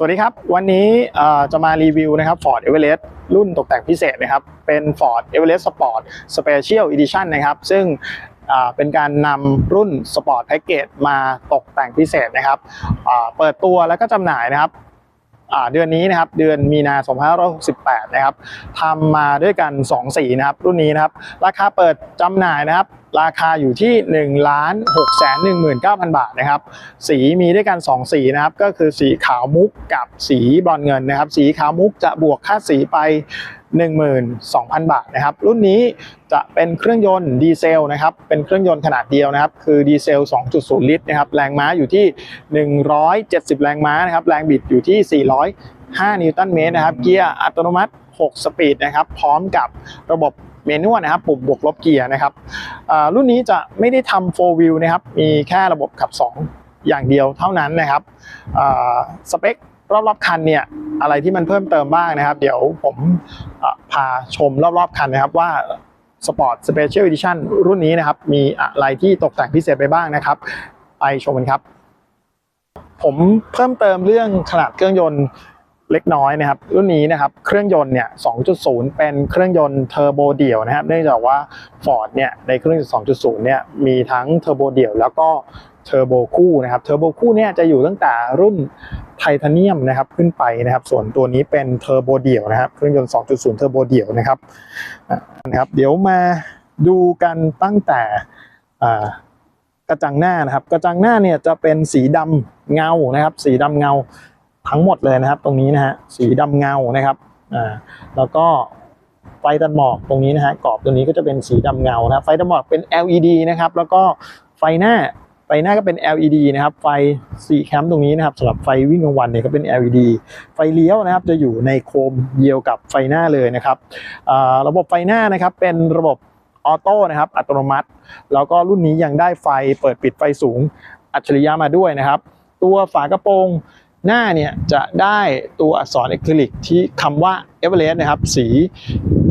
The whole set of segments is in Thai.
สวัสดีครับ วันนี้จะมารีวิวนะครับ Ford Everest รุ่นตกแต่งพิเศษนะครับ เป็น Ford Everest Sport Special Edition นะครับ ซึ่งเป็นการนำรุ่น Sport Package มาตกแต่งพิเศษนะครับเปิดตัวแล้วก็จำหน่ายนะครับเดือนนี้นะครับเดือนมีนา2568 นะครับทำมาด้วยกัน 2 สีนะครับรุ่นนี้นะครับ ราคาเปิดจำหน่ายนะครับราคาอยู่ที่1ล้าน6 1 9 0 0 0บาทนะครับ สีมีด้วยกัน 2 สีนะครับ ก็คือสีขาวมุกกับสีบอนเงินนะครับ สีขาวมุกจะบวกค่าสีไป 12,000 บาทนะครับ รุ่นนี้จะเป็นเครื่องยนต์ดีเซลนะครับ เป็นเครื่องยนต์ขนาดเดียวนะครับ คือดีเซล 2.0 ลิตรนะครับ แรงม้าอยู่ที่ 170 แรงม้านะครับ แรงบิดอยู่ที่ 405 นิวตันเมตรนะครับ เกียร์อัตโนมัติ 6 สปีดนะครับ พร้อมกับระบบ เมนูนะครับปุ่มบวกลบเกียร์นะครับรุ่นนี้จะไม่ได้ทำ4 wheel นะครับมีแค่ระบบขับ 2 อย่างเดียวเท่านั้นนะครับสเปครอบๆคันเนี่ยอะไรที่มันเพิ่มเติมบ้างนะครับ เดี๋ยวผมพาชมรอบๆคันนะครับว่า Sport Special Edition รุ่นนี้นะครับ มีอะไรที่ตกแต่งพิเศษไปบ้างนะครับ ไปชมกันครับ ผมเพิ่มเติมเรื่องขนาดเครื่องยนต์ เล็กน้อยนะครับรุ่นนี้นะครับเครื่องยนต์เนี่ย 2.0 เป็นเครื่องยนต์เทอร์โบเดี่ยวนะครับ เนื่องจากว่า Ford เนี่ยในเครื่องยนต์2.0 เนี่ยมีทั้งเทอร์โบเดี่ยวแล้วก็เทอร์โบคู่นะครับ เทอร์โบคู่เนี่ยจะอยู่ตั้งแต่รุ่นไทเทเนียมนะครับขึ้นไปนะครับ ส่วนตัวนี้เป็นเทอร์โบเดี่ยวนะครับ เครื่องยนต์ 2.0 เทอร์โบเดี่ยวนะครับนะครับเดี๋ยวมาดูกันตั้งแต่กระจังหน้านะครับ กระจังหน้าเนี่ยจะเป็นสีดำเงานะครับ สีดำเงา ทั้งหมดเลยนะครับ ตรงนี้นะฮะสีดำเงานะครับอ่าแล้วก็ไฟตัดหมอกตรงนี้นะฮะกรอบตรงนี้ก็จะเป็นสีดำเงานะครับไฟตัดหมอกเป็น LED นะครับ แล้วก็ไฟหน้าไฟหน้าก็เป็น LED นะครับ ไฟสีแคมป์ตรงนี้นะครับสำหรับไฟวิ่งกลางวันเนี่ยก็เป็น LED ไฟเลี้ยวนะครับจะอยู่ในโคมเดียวกับไฟหน้าเลยนะครับอ่าระบบไฟหน้านะครับเป็นระบบออโต้นะครับอัตโนมัติ แล้วก็รุ่นนี้ยังได้ไฟเปิดปิดไฟสูงอัจฉริยะมาด้วยนะครับ ตัวฝากระโปรง หน้าเนี่ยจะได้ตัวอักษรอะคริลิกที่คำว่า e v e r e s t นะครับ สี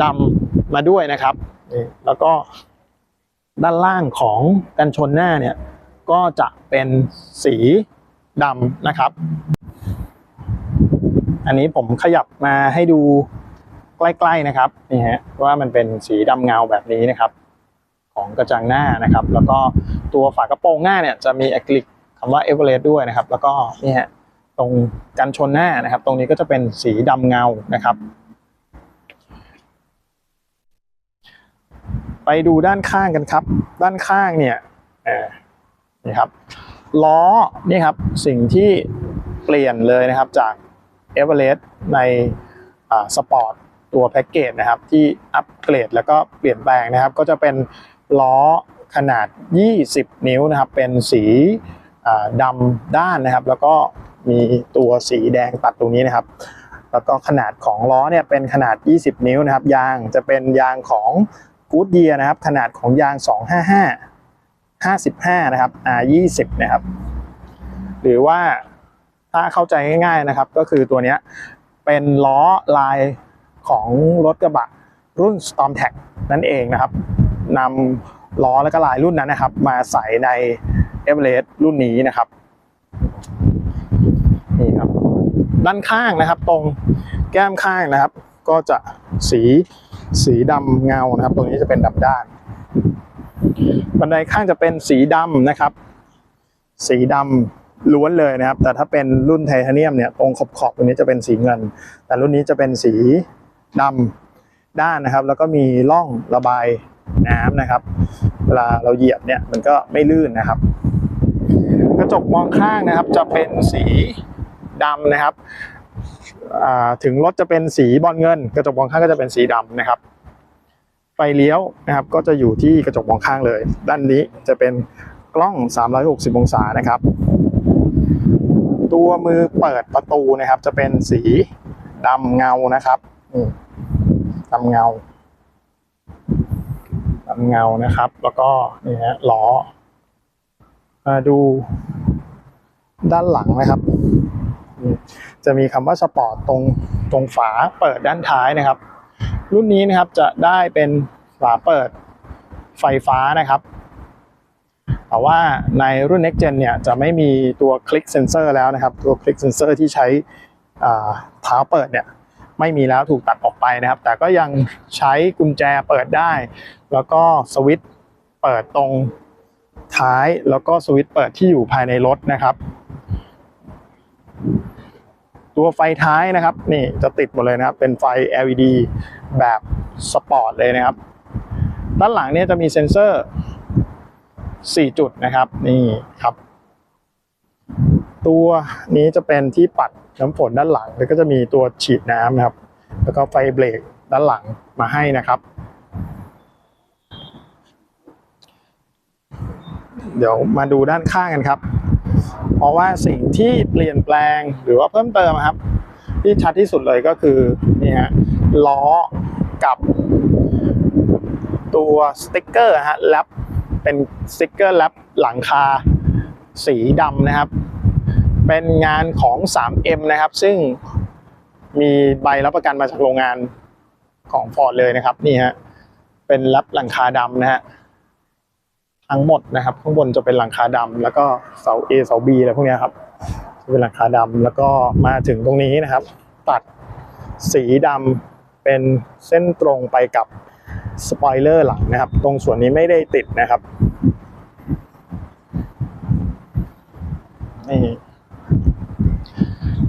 ดำมาด้วยนะครับนี่แล้วก็ด้านล่างของกันชนหน้าเนี่ยก็จะเป็นสีดำนะครับ อันนี้ผมขยับมาให้ดูใกล้ๆนะครับนี่ฮะว่ามันเป็นสีดำเงาแบบนี้นะครับ ของกระจังหน้านะครับ แล้วก็ตัวฝากระโปรงหน้าเนี่ยจะมีอะคริลิกคำว่าเอเวอเรสต์ด้วยนะครับ แล้วก็นี่ฮะ ตรงกันชนหน้านะครับ ตรงนี้ก็จะเป็นสีดำเงานะครับ ไปดูด้านข้างกันครับ ด้านข้างเนี่ยนี่ครับล้อนี่ครับสิ่งที่เปลี่ยนเลยนะครับจากเอเวอเรสต์ในสปอร์ตตัวแพ็กเกจนะครับที่อัปเกรดแล้วก็เปลี่ยนแปลงนะครับ ก็จะเป็นล้อขนาด 20 นิ้วนะครับ เป็นสีดำด้านนะครับ แล้วก็ มีตัวสีแดงตัดตรงนี้นะครับ แล้วก็ขนาดของล้อเนี่ยเป็นขนาด 20 นิ้วนะครับ ยางจะเป็นยางของกูดเยียนะครับ ขนาดของยาง 255 55 นะครับ R20 นะครับ หรือว่าถ้าเข้าใจง่ายๆนะครับ ก็คือตัวนี้เป็นล้อลายของรถกระบะรุ่น Storm t a c นั่นเองนะครับนำล้อและก็ลายรุ่นนั้นนะครับ มาใส่ใน e v e r e s t รุ่นนี้นะครับ ด้านข้างนะครับ ตรงแก้มข้างนะครับ ก็จะสีสีดำเงานะครับ ตรงนี้จะเป็นดำด้าน บันไดข้างจะเป็นสีดำนะครับ สีดำล้วนเลยนะครับ แต่ถ้าเป็นรุ่นไทเทเนียมเนี่ยตรงขอบขอบตรงนี้จะเป็นสีเงิน แต่รุ่นนี้จะเป็นสีดำด้านนะครับ แล้วก็มีร่องระบายน้ำนะครับ เวลาเราเหยียบเนี่ยมันก็ไม่ลื่นนะครับ กระจกมองข้างนะครับจะเป็นสี ดำนะครับถึงรถจะเป็นสีบอลเงิน กระจกมองข้างก็จะเป็นสีดำนะครับไฟเลี้ยวนะครับก็จะอยู่ที่กระจกมองข้างเลย ด้านนี้จะเป็นกล้อง 360 องศานะครับ ตัวมือเปิดประตูนะครับ จะเป็นสีดำเงานะครับดำเงาดำเงานะครับ แล้วก็นี่ฮะล้อมาดูด้านหลังนะครับ จะมีคำว่าสปอร์ตตรงตรงฝาเปิดด้านท้ายนะครับ รุ่นนี้นะครับจะได้เป็นฝาเปิดไฟฟ้านะครับ แต่ว่าในรุ่น Next Gen เนี่ยจะไม่มีตัวคลิกเซนเซอร์แล้วนะครับ ตัวคลิกเซนเซอร์ที่ใช้อ่าเท้าเปิดเนี่ยไม่มีแล้วถูกตัดออกไปนะครับ แต่ก็ยังใช้กุญแจเปิดได้ แล้วก็สวิตช์เปิดตรงท้ายแล้วก็สวิตช์เปิดที่อยู่ภายในรถนะครับ ตัวไฟท้ายนะครับ นี่จะติดหมดเลยนะครับ เป็นไฟ LED แบบสปอร์ตเลยนะครับ ด้านหลังเนี่ยจะมีเซ็นเซอร์ 4 จุดนะครับ นี่ครับ ตัวนี้จะเป็นที่ปัดน้ำฝนด้านหลัง แล้วก็จะมีตัวฉีดน้ำนะครับ แล้วก็ไฟเบรกด้านหลังมาให้นะครับเดี๋ยวมาดูด้านข้างกันครับ เพราะว่าสิ่งที่เปลี่ยนแปลงหรือว่าเพิ่มเติมครับ ที่ชัดที่สุดเลยก็คือนี่ฮะล้อกับตัวสติ๊กเกอร์ฮะแรปเป็นสติ๊กเกอร์แรปหลังคาสีดำนะครับ เป็นงานของ 3M นะครับ ซึ่งมีใบรับประกันมาจากโรงงานของ Ford เลยนะครับ นี่ฮะเป็นแรปหลังคาดำนะฮะ ทั้งหมดนะครับ ข้างบนจะเป็นหลังคาดำแล้วก็เสา A เสา B อะไรพวกนี้ครับจะเป็นหลังคาดำแล้วก็มาถึงตรงนี้นะครับ ตัดสีดำเป็นเส้นตรงไปกับสปอยเลอร์หลังนะครับ ตรงส่วนนี้ไม่ได้ติดนะครับนี่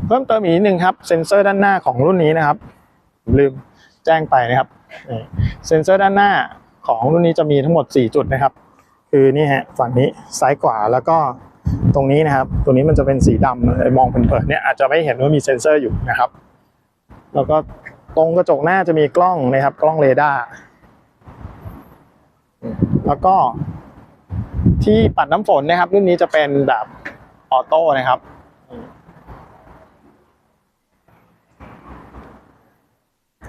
เพิ่มเติมอีกนิดนึงครับ เซ็นเซอร์ด้านหน้าของรุ่นนี้นะครับผมลืมแจ้งไปนะครับ เซ็นเซอร์ด้านหน้าของรุ่นนี้จะมีทั้งหมด 4 จุดนะครับ คือนี่ฮะฝั่งนี้ซ้ายขวาแล้วก็ตรงนี้นะครับ ตัวนี้มันจะเป็นสีดำมองเผินๆเนี่ยอาจจะไม่เห็นว่ามีเซ็นเซอร์อยู่นะครับ แล้วก็ตรงกระจกหน้าจะมีกล้องนะครับ กล้องเรดาร์แล้วก็ที่ปัดน้ำฝนนะครับ รุ่นนี้จะเป็นแบบออโต้นะครับ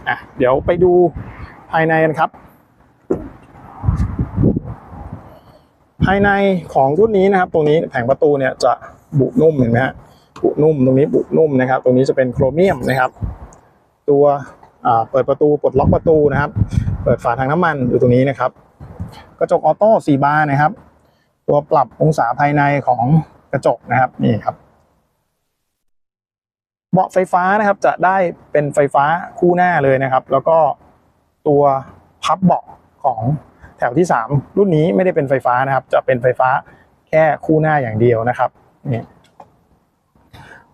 อะเดี๋ยวไปดูภายในกันครับายในของรุ่นนี้นะครับ ตรงนี้แผงประตูเนี่ยจะบุนุ่มเห็นไหมฮะบุนุ่มตรงนี้บุนุ่มนะครับ ตรงนี้จะเป็นโครเมียมนะครับ ตัวเปิดประตูปลดล็อกประตูนะครับ เปิดฝาทางน้ำมันอยู่ตรงนี้นะครับกระจกออโต้4บานนะครับ ตัวปรับองศาภายในของกระจกนะครับนี่ครับเบาะไฟฟ้านะครับจะได้เป็นไฟฟ้าคู่หน้าเลยนะครับ แล้วก็ตัวพับเบาะของ แถวที่ 3 รุ่นนี้ไม่ได้เป็นไฟฟ้านะครับ จะเป็นไฟฟ้าแค่คู่หน้าอย่างเดียวนะครับนี่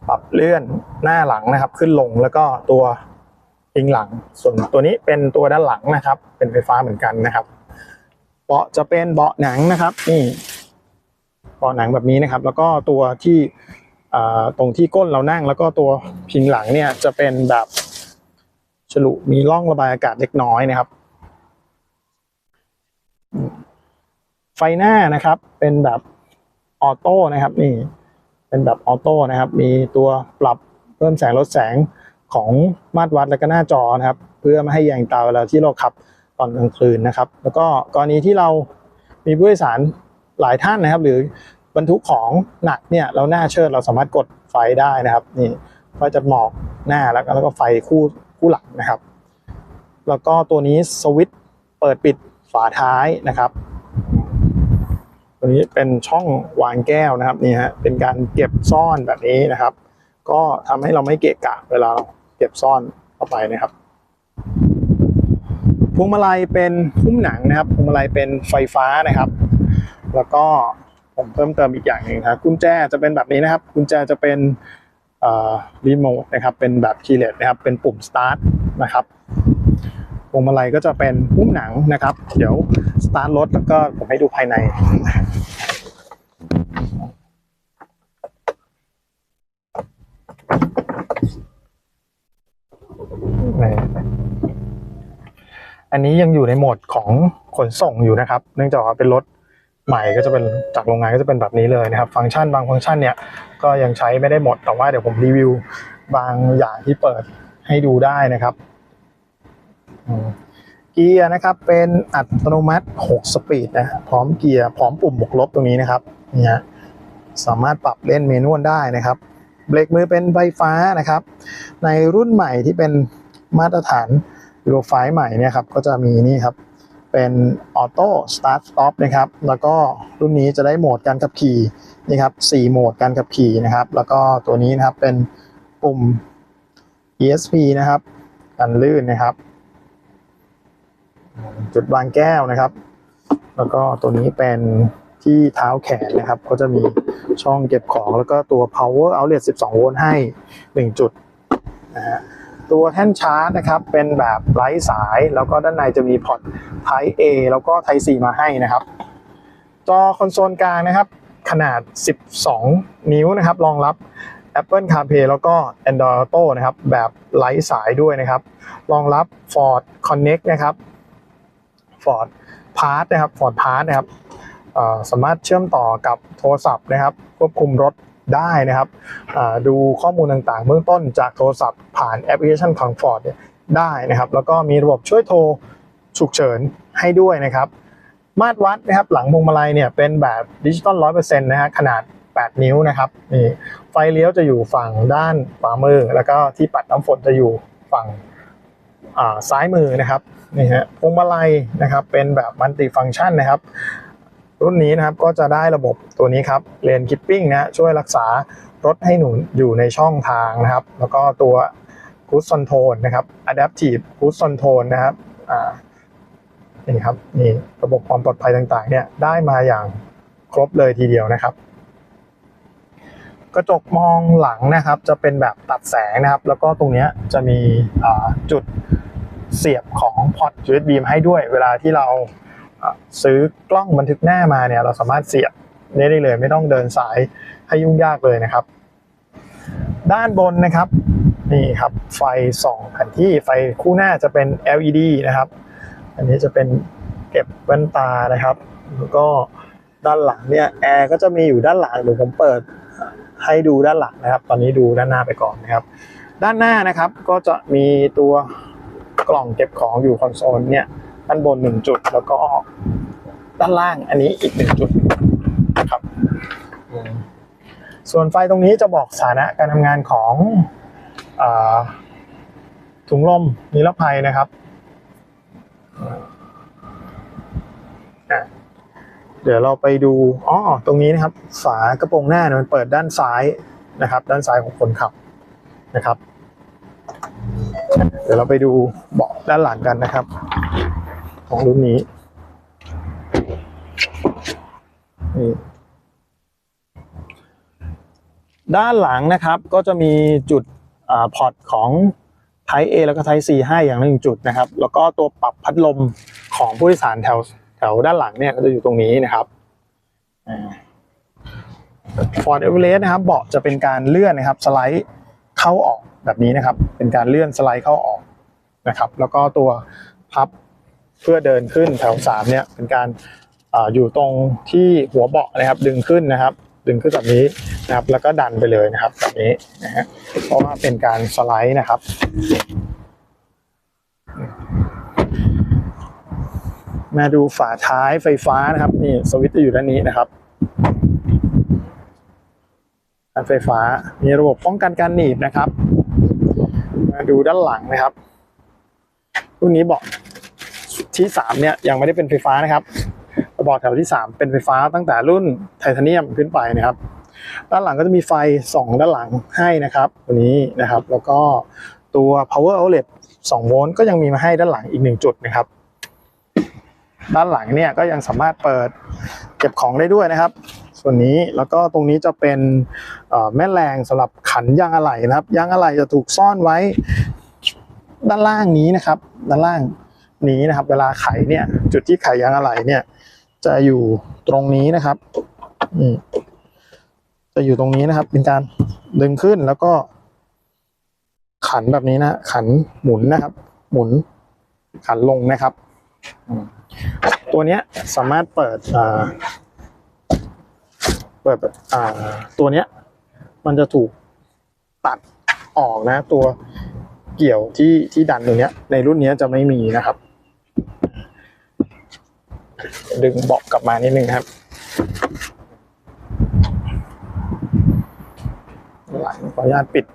ปรับเลื่อนหน้าหลังนะครับ ขึ้นลงแล้วก็ตัวพิงหลัง ส่วนตัวนี้เป็นตัวด้านหลังนะครับ เป็นไฟฟ้าเหมือนกันนะครับเบาะจะเป็นเบาะหนังนะครับ นี่เบาะหนังแบบนี้นะครับ แล้วก็ตัวที่ตรงที่ก้นเรานั่ง แล้วก็ตัวพิงหลังเนี่ยจะเป็นแบบฉลุมีร่องระบายอากาศเล็กน้อยนะครับ ไฟหน้านะครับ เป็นแบบออโต้นะครับนี่เป็นแบบออโต้นะครับ มีตัวปรับเพิ่มแสงลดแสงของมาตรวัดและก็หน้าจอนะครับ เพื่อไม่ให้แยงตาเวลาที่เราขับตอนกลางคืนนะครับ แล้วก็กรณีที่เรามีผู้โดยสารหลายท่านนะครับ หรือบรรทุกของหนักเนี่ยเราหน้าเชิดเราสามารถกดไฟได้นะครับนี่ก็จะหมอกหน้าแล้วก็ไฟคู่คู่หลังนะครับ แล้วก็ตัวนี้สวิตช์เปิดปิด ฝาท้ายนะครับ ตัวนี้เป็นช่องวางแก้วนะครับนี่ฮะเป็นการเก็บซ่อนแบบนี้นะครับ ก็ทำให้เราไม่เกะกะเวลาเก็บซ่อนเข้าไปนะครับพวงมาลัยเป็นหุ้มหนังนะครับพวงมาลัยเป็นไฟฟ้านะครับ แล้วก็ผมเพิ่มเติมอีกอย่างหนึ่งนะครับกุญแจจะเป็นแบบนี้นะครับ กุญแจจะเป็นรีโมทนะครับ เป็นแบบคีย์เลสนะครับ เป็นปุ่มสตาร์ทนะครับ วงมาลัยก็จะเป็นหุ้มหนังนะครับ เดี๋ยวสตาร์ทรถแล้วก็ผมให้ดูภายในอันนี้ยังอยู่ในโหมดของขนส่งอยู่นะครับ เนื่องจากว่าเป็นรถใหม่ก็จะเป็นจากโรงงานก็จะเป็นแบบนี้เลยนะครับ ฟังก์ชันบางฟังก์ชันเนี่ยก็ยังใช้ไม่ได้หมดแต่ว่าเดี๋ยวผมรีวิวบางอย่างที่เปิดให้ดูได้นะครับ เกียร์นะครับเป็นอัตโนมัติ 6 สปีดนะพร้อมเกียร์พร้อมปุ่มบวกลบตรงนี้นะครับนี่ฮะสามารถปรับเล่นเมนวลได้นะครับเบรกมือเป็นไฟฟ้านะครับ ในรุ่นใหม่ที่เป็นมาตรฐานยูโรไฟใหม่เนี่ยครับก็จะมีนี่ครับเป็นออโต้สตาร์ทสต็อปนะครับแล้วก็รุ่นนี้จะได้โหมดการขับขี่นี่ครับ4โหมดการขับขี่นะครับ แล้วก็ตัวนี้นะครับเป็นปุ่ม ESP นะครับกันลื่นนะครับ จุดวางแก้วนะครับ แล้วก็ตัวนี้เป็นที่เท้าแขนนะครับ ก็จะมีช่องเก็บของแล้วก็ตัว power outlet 12 โวลต์ให้ 1 จุดนะฮะตัวแท่นชาร์จนะครับ เป็นแบบไร้สายแล้วก็ด้านในจะมีพอร์ต Type A แล้วก็ Type C มาให้นะครับ จอคอนโซลกลางนะครับ ขนาด 12 นิ้วนะครับ รองรับ Apple CarPlay แล้วก็ Android Auto นะครับ แบบไร้สายด้วยนะครับ รองรับ Ford Connect นะครับ Ford Pass นะครับ Ford Pass นะครับสามารถเชื่อมต่อกับโทรศัพท์นะครับ ควบคุมรถได้นะครับดูข้อมูลต่างๆ เบื้องต้นจากโทรศัพท์ผ่านแอปพลิเคชันของ Ford เนี่ยได้นะครับ แล้วก็มีระบบช่วยโทรฉุกเฉินให้ด้วยนะครับ มาตรวัดนะครับหลังพวงมาลัยเนี่ยเป็นแบบดิจิตอล100%นะฮะขนาด 8 นิ้วนะครับนี่ไฟเลี้ยวจะอยู่ฝั่งด้านขวามือ แล้วก็ที่ปัดน้ำฝนจะอยู่ฝั่ง ซ้ายมือนะครับนี่ฮะพวงมาลัยนะครับเป็นแบบมัลติฟัง c t ชันนะครับ รุ่นนี้นะครับก็จะได้ระบบตัวนี้ครับเลนคิปปิ้งนะช่วยรักษารถให้หนุนอยู่ในช่องทางนะครับ แล้วก็ตัวคูส c อนโทนนะครับ Adaptive Cruise Control นะครับอ่านี่ครับนี่ระบบความปลอดภัยต่างๆเนี่ยได้มาอย่างครบเลยทีเดียวนะครับ กระจกมองหลังนะครับ จะเป็นแบบตัดแสงนะครับ แล้วก็ตรงนี้จะมีจุดเสียบของพอร์ต USB มาให้ด้วย เวลาที่เราอ่าซื้อกล้องบันทึกหน้ามาเนี่ยเราสามารถเสียบได้เลย ไม่ต้องเดินสายให้ยุ่งยากเลยนะครับ ด้านบนนะครับนี่ครับไฟส่องแผนที่ไฟคู่หน้าจะเป็น LED นะครับ อันนี้จะเป็นเก็บแว่นตานะครับ แล้วก็ด้านหลังเนี่ยแอร์ก็จะมีอยู่ด้านหลังเดี๋ยวผมเปิด ให้ดูด้านหลังนะครับ ตอนนี้ดูด้านหน้าไปก่อนนะครับ ด้านหน้านะครับก็จะมีตัวกล่องเก็บของอยู่คอนโซลเนี่ยด้านบนหนึ่งจุดแล้วก็ด้านล่างอันนี้อีกหนึ่งจุดนะครับส่วนไฟตรงนี้จะบอกสถานะการทำงานของอถุงลมนิรภัยนะครับ อะ เดี๋ยวเราไปดูอ๋อตรงนี้นะครับ ฝากระโปรงหน้าเนี่ยมันเปิดด้านซ้ายนะครับ ด้านซ้ายของคนขับนะครับ เดี๋ยวเราไปดูเบาะด้านหลังกันนะครับ ของรุ่นนี้นี่ด้านหลังนะครับก็จะมีจุดอพอร์ตของ Type A แล้วก็ Type C ให้อย่างหนึ่งจุดนะครับ แล้วก็ตัวปรับพัดลมของผู้โดยสารแถว ถวด้านหลังเนี่ยก็จะอยู่ตรงนี้นะครับฟอร์ดเอเวอเรสต์นะครับ เบาะจะเป็นการเลื่อนนะครับ สไลด์เข้าออกแบบนี้นะครับ เป็นการเลื่อนสไลด์เข้าออกนะครับ แล้วก็ตัวพับเพื่อเดินขึ้นแถวสามเนี่ยเป็นการออยู่ตรงที่หัวเบาะนะครับ ดึงขึ้นนะครับ ดึงขึ้นแบบนี้นะครับ แล้วก็ดันไปเลยนะครับแบบนี้นะฮะเพราะว่าเป็นการสไลด์นะครับ มาดูฝาท้ายไฟฟ้านะครับนี่สวิตช์จะอยู่ด้านนี้นะครับด้านไฟฟ้ามีระบบป้องกันการหนีบนะครับ มาดูด้านหลังนะครับรุ่นนี้เบาะที่สามเนี่ยยังไม่ได้เป็นไฟฟ้านะครับเบาะแถวที่สามเป็นไฟฟ้าตั้งแต่รุ่นไทเทเนียมขึ้นไปนะครับ ด้านหลังก็จะมีไฟส่องด้านหลังให้นะครับตัวนี้นะครับ แล้วก็ตัว power outlet 2 โวลต์ก็ยังมีมาให้ด้านหลังอีกหนึ่งจุดนะครับ ด้านหลังเนี่ยก็ยังสามารถเปิดเก็บของได้ด้วยนะครับ ส่วนนี้แล้วก็ตรงนี้จะเป็นแม่แรงสำหรับขันยางอะไหล่นะครับยางอะไหล่จะถูกซ่อนไว้ด้านล่างนี้นะครับ ด้านล่างนี้นะครับ เวลาไขเนี่ย จุดที่ไขยางอะไหล่เนี่ย จะอยู่ตรงนี้นะครับอืจะอยู่ตรงนี้นะครับเป็นการดึงขึ้นแล้วก็ ขันแบบนี้นะขันหมุนนะครับ หมุนขันลงนะครับ ตัวเนี้ยสามารถเปิดอ่าเปิดอ่าตัวเนี้ย มันจะถูกตัดออกนะ ตัวเกี่ยวที่ที่ดันตรงเนี้ย ในรุ่นเนี้ยจะไม่มีนะครับ ดึงเบาะกลับมานิดนึงครับหลังขออนุญาตปิด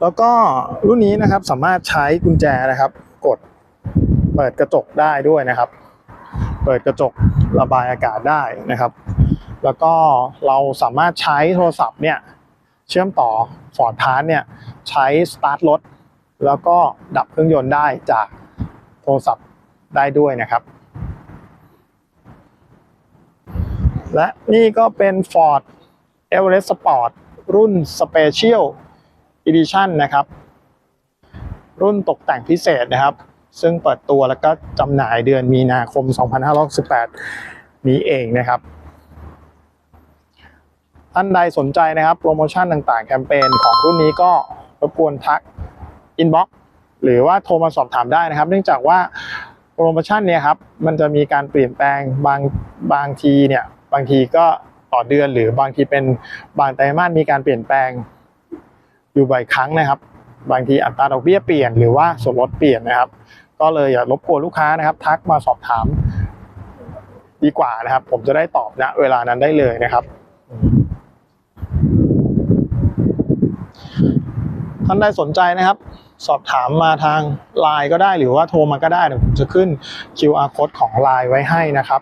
แล้วก็รุ่นนี้นะครับสามารถใช้กุญแจนะครับ กดเปิดกระจกได้ด้วยนะครับ เปิดกระจกระบายอากาศได้นะครับ แล้วก็เราสามารถใช้โทรศัพท์เนี่ยเชื่อมต่อ Ford Pass เนี่ยใช้สตาร์ทรถแล้วก็ดับเครื่องยนต์ได้จากโทรศัพท์ได้ด้วยนะครับ และนี่ก็เป็น Ford Everest Sport รุ่น Special Edition นะครับ รุ่นตกแต่งพิเศษนะครับ ซึ่งเปิดตัวแล้วก็จำหน่ายเดือนมีนาคม 2518นี้เองนะครับท่านใดสนใจนะครับ โปรโมชั่นต่างๆ แคมเปญของรุ่นนี้ก็รบกวนทักอินบ็อกหรือว่าโทรมาสอบถามได้นะครับ เนื่องจากว่าโปรโมชั่นเนี่ยครับมันจะมีการเปลี่ยนแปลงบางบางทีเนี่ยบางทีก็ต่อเดือนหรือบางทีเป็นบางไตรมาสมีการเปลี่ยนแปลง อยู่บ่อยครั้งนะครับ บางทีอัตราดอกเบี้ยเปลี่ยนหรือว่าส่วนลดเปลี่ยนนะครับ ก็เลยอย่ารบกวนลูกค้านะครับ ทักมาสอบถามดีกว่านะครับ ผมจะได้ตอบณเวลานั้นได้เลยนะครับท่านใดสนใจนะครับ สอบถามมาทางไลน์ก็ได้หรือว่าโทรมาก็ได้เดี๋ยวผมจะขึ้น QR code ของไลน์ไว้ให้นะครับ